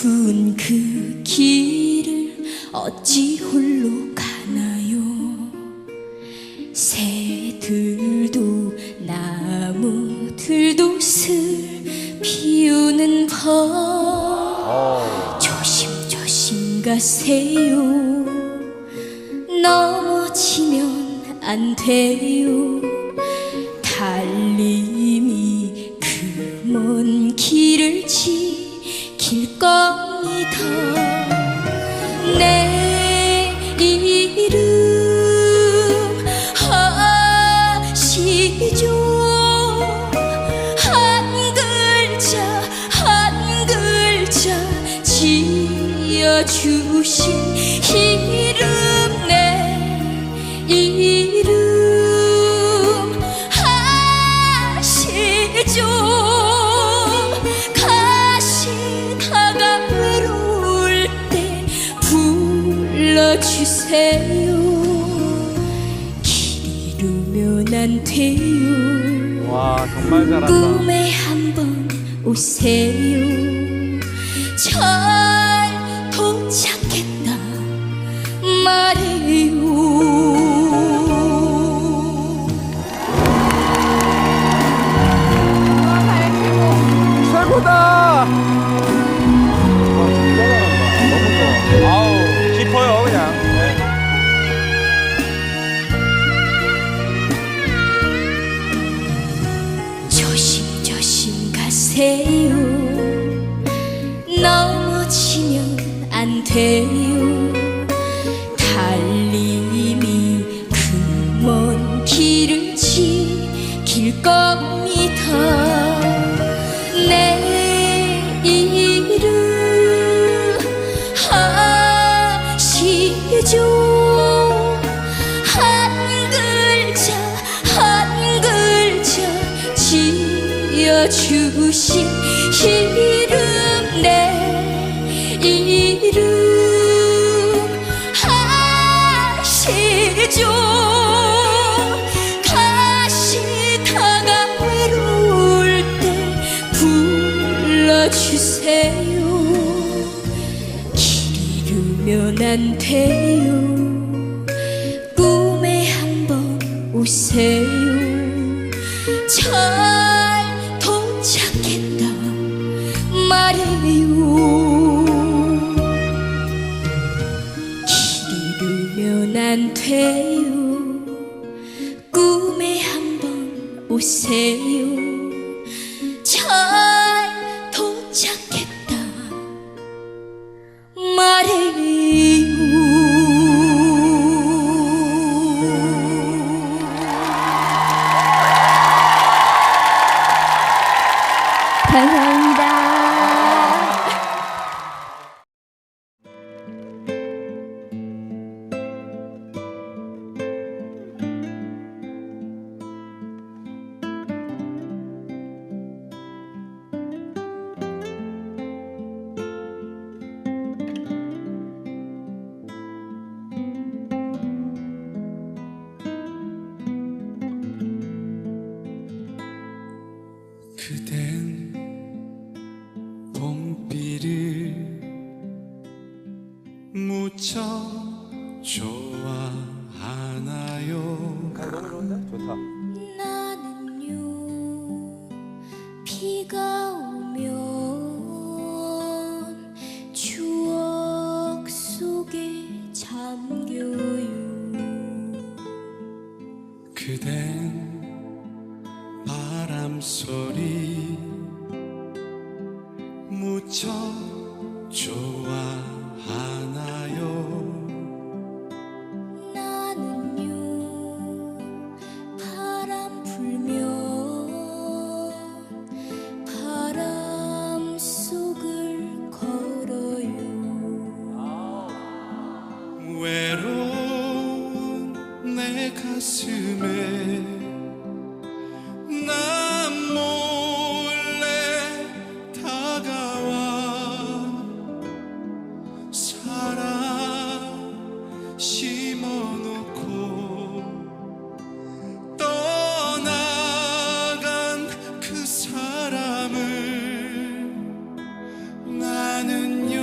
두은 그 길을 어찌 홀로 가나요? 새들도 나무 들도 슬 피우는 밤 조심조심 가세요. 넘어지면 안 돼요. 달림이 그 먼 길을 지킬 겁니다. 내 이름 아시죠 지어주신 이름 내 이름 아시죠. 가시다가 외로울 때 불러주세요. 길 잃으면 안 돼요. 와 정말 잘한다. 꿈에 한번 오세요. 잘 도착했다 말해요 최고다. 아우. 네. 조심조심 가세요 넘어지면 안 돼요 길을 지킬 겁니다 내 이름 아시죠. 한 글자 한 글자 지어주신 이 안 돼요. 꿈에 한번 오세요. 잘 도착했다 말해요. 길 잃으면 안 돼요. 꿈에 한번 오세요 좋아하나요 너무 좋은데? 좋다. 나는요 비가 오면 추억 속에 잠겨요 그댄 바람 소리 무척 좋아 가슴에 나 몰래 다가와 사랑 심어놓고 떠나간 그 사람을 나는요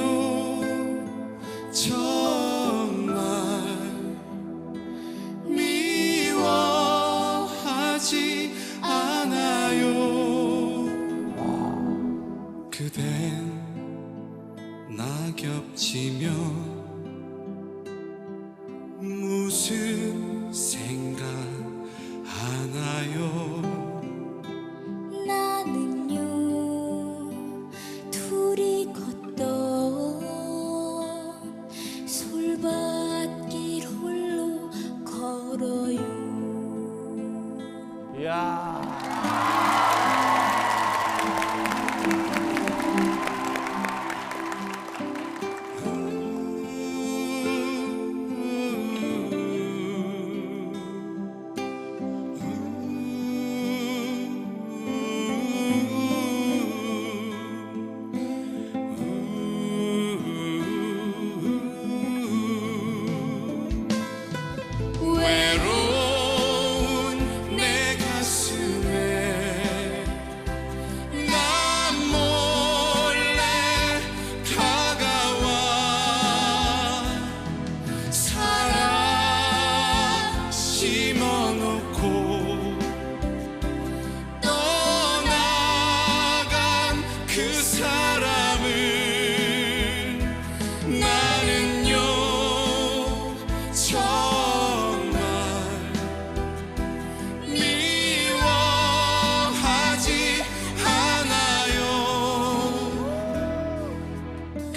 奇妙。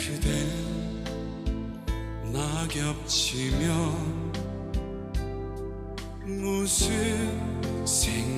그대 낙엽치며 무슨 생